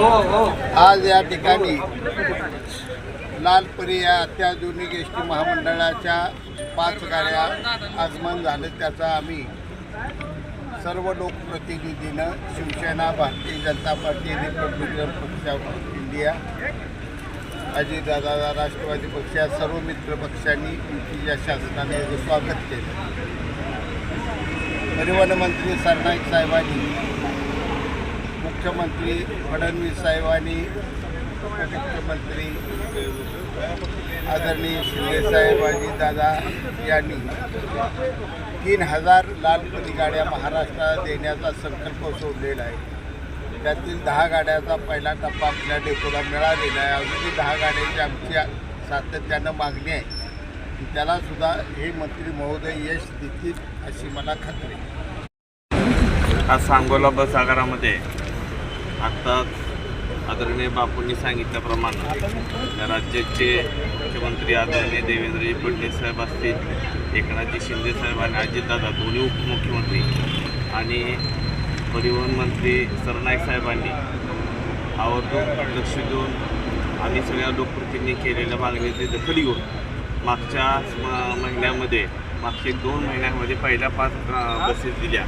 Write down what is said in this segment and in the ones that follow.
हो, हो. आज या ठिकाणी लालपरी या अत्याधुनिक एस टी महामंडळाच्या पाच गाड्या आगमन झालं त्याचा आम्ही सर्व लोकप्रतिनिधीनं शिवसेना भारतीय जनता पार्टी रिपब्लिकन पक्ष ऑफ इंडिया अजितदादा राष्ट्रवादी पक्ष या सर्व मित्र पक्षांनी युतीच्या शासनाने स्वागत केलं. परिवहन मंत्री सरनाईक साहेबांनी मुख्यमंत्री फडणवीस साहेबांनी उपमुख्यमंत्री आदरणीय शिंदेसाहेब दादा यांनी तीन हजार लालपती गाड्या महाराष्ट्राला देण्याचा संकल्प सोडलेला आहे. त्यातील दहा गाड्याचा पहिला टप्पा आपल्या डेपोला मिळालेला आहे. अजूनही दहा गाड्यांची आमची सातत्यानं मागणी आहे. त्याला सुद्धा हे मंत्री महोदय यश देतील अशी मला खात्री आज सांगोला बस आगारामध्ये आत्ताच आदरणीय बापूंनी सांगितल्याप्रमाणे या राज्याचे मुख्यमंत्री आदरणीय देवेंद्रजी फडणवीस साहेब असतील एकनाथजी शिंदे साहेब आणि अजितदादा दोन्ही उपमुख्यमंत्री आणि परिवहन मंत्री सरनाईक साहेबांनी आवर्जून लक्ष देऊन आम्ही सगळ्या लोकप्रतिनिधी केलेल्या मागणीची दखल घेऊन मागच्या म- महिन्यामध्ये मागचे दोन महिन्यामध्ये पहिल्या पाच बसेस दिल्या.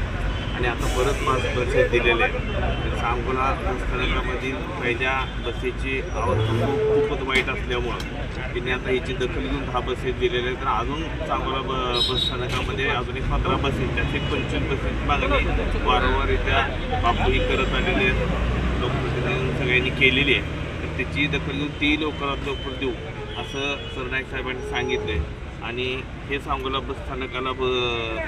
आणि आता परत पाच बसेस दिलेल्या आहेत. सांगोला स्थानकामधील पहिल्या बसेची अवस्था खूप खूपच वाईट असल्यामुळं तिने आता याची दखल घेऊन दहा बसेस दिलेल्या आहेत. तर अजून सांगोला ब बस स्थानकामध्ये अजून एक पंधरा बसेस त्याचे पंचवीस बसेस मागणी वारंवारित्या बापूही करत आलेले आहेत. लोकप्रतिनिधी सगळ्यांनी केलेली आहे. तर त्याची दखल घेऊन ती लवकरात लवकर देऊ असं सरनाईक साहेबांनी सांगितलं आहे आणि हे सांगोला बस स्थानकाला ब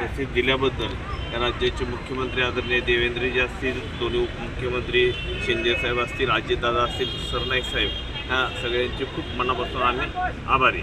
बसेस दिल्याबद्दल राज्याचे मुख्यमंत्री आदरणीय देवेंद्रजी असतील दोन्ही उपमुख्यमंत्री शिंदेसाहेब असतील अजितदादा असतील सरनाईक साहेब ह्या सगळ्यांचे खूप मनापासून आम्ही आभारी.